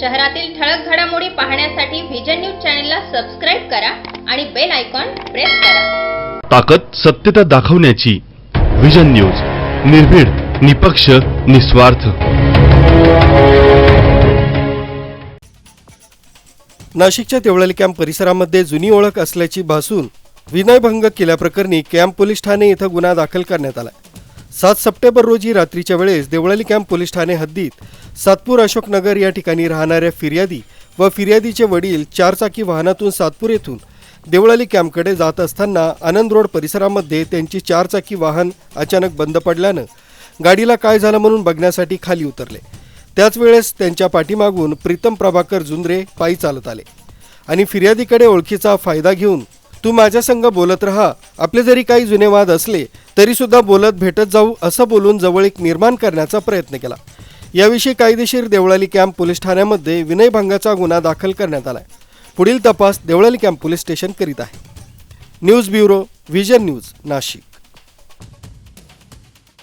शहरातील ठळक घडामोडी पाहण्यासाठी व्हिजन न्यूज चॅनलला सबस्क्राईब करा आणि बेल आयकॉन प्रेस करा. ताकद सत्यता दाखवण्याची विजन न्यूज निर्भीड निपक्ष निस्वार्थ. नाशिकच्या देवळाली कॅम्प परिसरामध्ये जुनी ओळख असल्याची भासून विनयभंग केल्याप्रकरणी कॅम्प पोलीस ठाणे इथं गुन्हा दाखल करण्यात आला सात सप्टेंबर रोजी रात्रीच्या वेळेस देवळाली कॅम्प पोलीस ठाणे हद्दीत सातपूर अशोकनगर या ठिकाणी राहणाऱ्या फिर्यादी व फिर्यादीचे वडील चारचाकी वाहनातून सातपूर येथून देवळाली कॅम्पकडे जात असताना आनंद रोड परिसरामध्ये त्यांची चारचाकी वाहन अचानक बंद पडल्यानं गाडीला काय झालं म्हणून बघण्यासाठी खाली उतरले. त्याच वेळेस त्यांच्या पाठीमागून प्रीतम प्रभाकर जुंद्रे पायी चालत आले आणि फिर्यादीकडे ओळखीचा फायदा घेऊन तू माझ्या संग बोलत राहा. आपले जरी काही जुने वाद असले तरी सुद्धा बोलत भेटत जाऊ असं बोलून जवळीक निर्माण करण्याचा प्रयत्न केला. याविषयी कायदेशीर देवळाली कॅम्प पोलीस ठाण्यामध्ये विनयभंगाचा गुन्हा दाखल करण्यात आलाय. पुढील तपास देवळाली कॅम्प पोलीस स्टेशन करीत आहे. News bureau vision news Nashik.